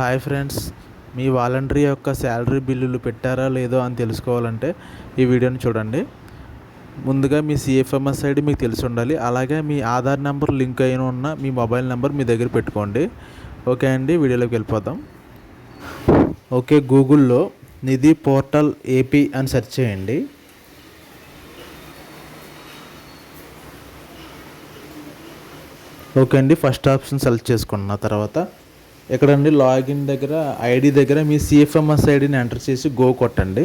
Hi friends మీ voluntary యొక్క salary బిల్లులు పెట్టారా లేదో అని తెలుసుకోవాలంటే ఈ వీడియోని చూడండి. ముందుగా మీ సిఎఫ్ఎంఎస్ ఐడి మీకు తెలిసి ఉండాలి. అలాగే మీ ఆధార్ నెంబర్ లింక్ అయిన ఉన్న మీ మొబైల్ నెంబర్ మీ దగ్గర పెట్టుకోండి. ఓకే అండి వీడియోలోకి వెళ్ళిపోదాం. ఓకే గూగుల్లో నిధి పోర్టల్ ఏపీ అని సెర్చ్ చేయండి. ఓకే అండి ఫస్ట్ ఆప్షన్ సెలెక్ట్ చేసుకున్న తర్వాత ఇక్కడండి లాగిన్ దగ్గర ఐడి దగ్గర మీ సిఎఫ్ఎంఎస్ ఐడిని ఎంటర్ చేసి గో కొట్టండి.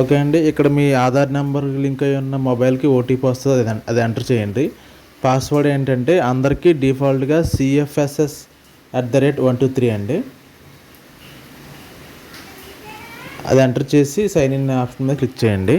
ఓకే అండి. ఇక్కడ మీ ఆధార్ నెంబర్ లింక్ అయి ఉన్న మొబైల్కి ఓటీపీ వస్తుంది. అది అది ఎంటర్ చేయండి. పాస్వర్డ్ ఏంటంటే అందరికీ డిఫాల్ట్గా CFSS at the rate one two three అండి. అది ఎంటర్ చేసి సైన్ ఇన్ ఆప్షన్ మీద క్లిక్ చేయండి.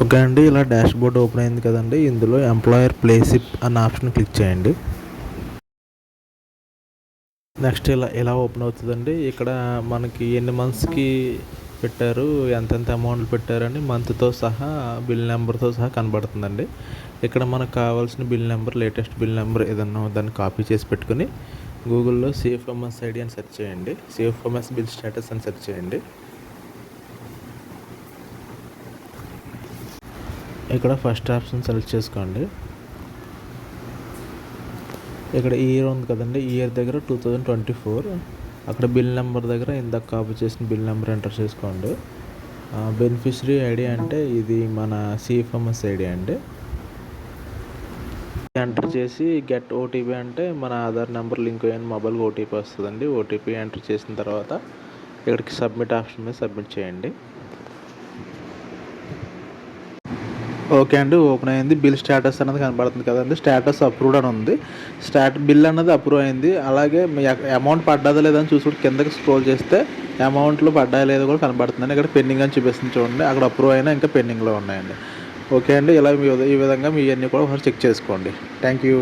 ఓకే అండి ఇలా డాష్ బోర్డ్ ఓపెన్ అయింది కదండి ఇందులో ఎంప్లాయర్ ప్లేసిప్ అన్న ఆప్షన్ క్లిక్ చేయండి. నెక్స్ట్ ఇలా ఇలా ఓపెన్ అవుతుందండి. ఇక్కడ మనకి ఎన్ని మంత్స్కి పెట్టారు ఎంతెంత అమౌంట్ పెట్టారని మంత్తో సహా బిల్ నెంబర్తో సహా కనబడుతుందండి. ఇక్కడ మనకు కావాల్సిన bill number latest bill number ఏదన్నా దాన్ని కాపీ చేసి పెట్టుకుని గూగుల్లో సిఎఫ్ఎంఎస్ ఐడి అని సెర్చ్ చేయండి. సిఎఫ్ఎంఎస్ బిల్ స్టేటస్ అని సెర్చ్ చేయండి. ఇక్కడ ఫస్ట్ ఆప్షన్ సెలెక్ట్ చేసుకోండి. ఇక్కడ ఇయర్ ఉంది కదండి ఇయర్ దగ్గర టూ థౌజండ్ ట్వంటీ ఫోర్ అక్కడ బిల్ నెంబర్ దగ్గర ఇందాక కాపీ చేసిన బిల్ నెంబర్ ఎంటర్ చేసుకోండి. బెనిఫిషరీ ఐడి అంటే ఇది మన సిఎఫ్ఎంఎస్ ఐడి అండి. ఎంటర్ చేసి గెట్ ఓటీపీ అంటే మన ఆధార్ నెంబర్ లింక్ అయిన మొబైల్కి ఓటీపీ వస్తుందండి. ఓటీపీ ఎంటర్ చేసిన తర్వాత ఇక్కడికి సబ్మిట్ ఆప్షన్ మీద సబ్మిట్ చేయండి. ఓకే అండి ఓపెన్ అయింది. బిల్ స్టేటస్ అనేది కనబడుతుంది కదండి. స్టేటస్ అప్రూవ్డ్ అని ఉంది. స్టాట్ బిల్ అనేది అప్రూవ్ అయింది. అలాగే మీ అమౌంట్ పడ్డదా లేదని చూసుకుంటే కిందకి స్క్రోల్ చేస్తే అమౌంట్లు పడ్డాయా లేదో కూడా కనబడుతుందండి. ఇక్కడ పెండింగ్ అని చూపిస్తుంది చూడండి. అక్కడ అప్రూవ్ అయినా ఇంకా పెండింగ్లో ఉన్నాయండి. ఓకే అండి ఇలా ఈ విధంగా మీ అన్నీ కూడా ఒకసారి చెక్ చేసుకోండి. Thank you.